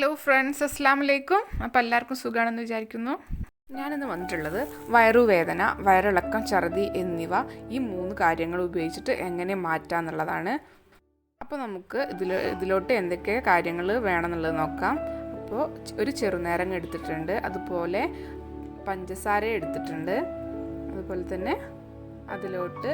Hello friends അസ്സാം വലൈക്കും അപ്പോൾ എല്ലാവർക്കും സുഖമാണെന്ന് വിചാരിക്കുന്നു. ഞാനിന്ന് വന്നിട്ടുള്ളത് വയറുവേദന വയറിളക്കം ഛർദി എന്നിവ ഈ മൂന്ന് കാര്യങ്ങൾ ഉപയോഗിച്ചിട്ട് എങ്ങനെ മാറ്റാം എന്നുള്ളതാണ് അപ്പോൾ നമുക്ക് ഇതിൽ ഇതിലോട്ട് എന്തൊക്കെ കാര്യങ്ങൾ വേണമെന്നുള്ളത് നോക്കാം. അപ്പോൾ ഒരു ചെറുനേരം എടുത്തിട്ടുണ്ട്. അതുപോലെ പഞ്ചസാര എടുത്തിട്ടുണ്ട്. അതുപോലെ തന്നെ അതിലോട്ട്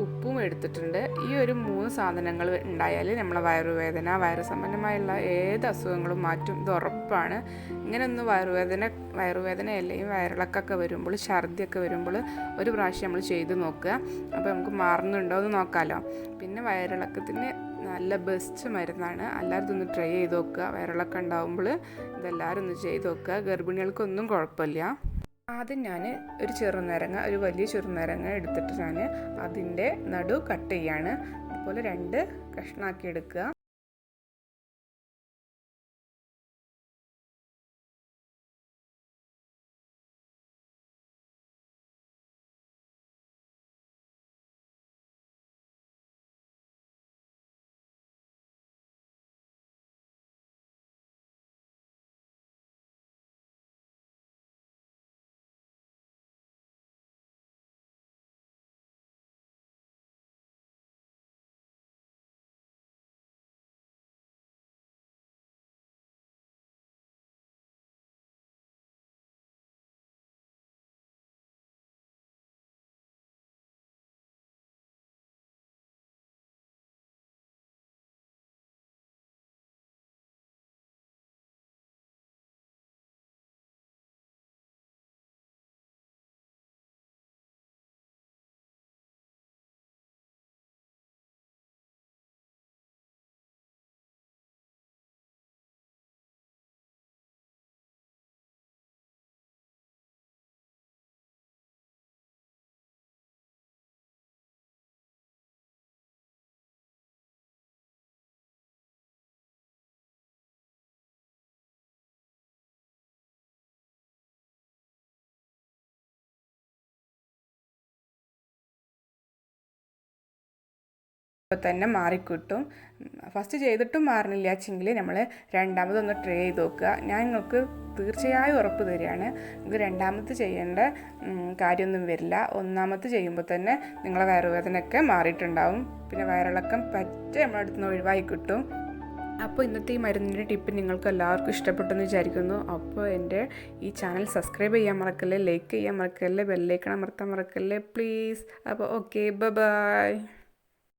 ഉപ്പും എടുത്തിട്ടുണ്ട്. ഈ ഒരു മൂന്ന് സാധനങ്ങൾ ഉണ്ടായാൽ നമ്മളെ വയറുവേദന വയറു സംബന്ധമായുള്ള ഏത് അസുഖങ്ങളും മാറ്റും. ഇത് ഉറപ്പാണ്. ഇങ്ങനെ വയറുവേദന വയറുവേദന അല്ലെങ്കിൽ വയറിളക്കൊക്കെ വരുമ്പോൾ ഛർദിയൊക്കെ വരുമ്പോൾ ഒരു പ്രാവശ്യം നമ്മൾ ചെയ്ത് നോക്കുക. അപ്പോൾ നമുക്ക് മാറുന്നുണ്ടോ എന്ന് നോക്കാമല്ലോ പിന്നെ വയറിളക്കത്തിന് നല്ല ബെസ്റ്റ് മരുന്നാണ്. എല്ലാവരും ഒന്ന് ട്രൈ ചെയ്ത് നോക്കുക. വയറിളക്കം ഉണ്ടാകുമ്പോൾ ഇതെല്ലാവരും ഒന്ന് ചെയ്ത് നോക്കുക. ഗർഭിണികൾക്കൊന്നും കുഴപ്പമില്ല. ആദ്യം ഞാൻ ഒരു ചെറുനാരങ്ങ ഒരു വലിയ ചെറുനാരങ്ങ എടുത്തിട്ട് ഞാൻ അതിന്റെ നടു കട്ട് ചെയ്യാണ്. അതുപോലെ രണ്ട് കഷ്ണാക്കി എടുക്കുക. ഇപ്പോൾ തന്നെ മാറിക്കിട്ടും. ഫസ്റ്റ് ചെയ്തിട്ടും മാറണില്ല വെച്ചെങ്കിൽ നമ്മൾ രണ്ടാമതൊന്ന് ട്രൈ ചെയ്ത് നോക്കുക. ഞാൻ നിങ്ങൾക്ക് തീർച്ചയായും ഉറപ്പ് തരികയാണ്. നിങ്ങൾക്ക് രണ്ടാമത് ചെയ്യേണ്ട കാര്യമൊന്നും വരില്ല. ഒന്നാമത് ചെയ്യുമ്പോൾ തന്നെ നിങ്ങളെ വയറുവേദനയൊക്കെ മാറിയിട്ടുണ്ടാവും. പിന്നെ വയറിളക്കം പറ്റ നമ്മളടുത്ത് നിന്ന് ഒഴിവായി കിട്ടും. അപ്പോൾ ഇന്നത്തെ ഈ മരുന്നിന്റെ ടിപ്പ് നിങ്ങൾക്ക് എല്ലാവർക്കും ഇഷ്ടപ്പെട്ടെന്ന് വിചാരിക്കുന്നു. അപ്പോൾ എന്റെ ഈ ചാനൽ സബ്സ്ക്രൈബ് ചെയ്യാൻ മറക്കല്ലേ ലൈക്ക് ചെയ്യാൻ മറക്കല്ലേ ബെല്ലേക്കണം അമർത്താൻ മറക്കല്ലേ പ്ലീസ്. അപ്പോൾ ഓക്കെ ബൈ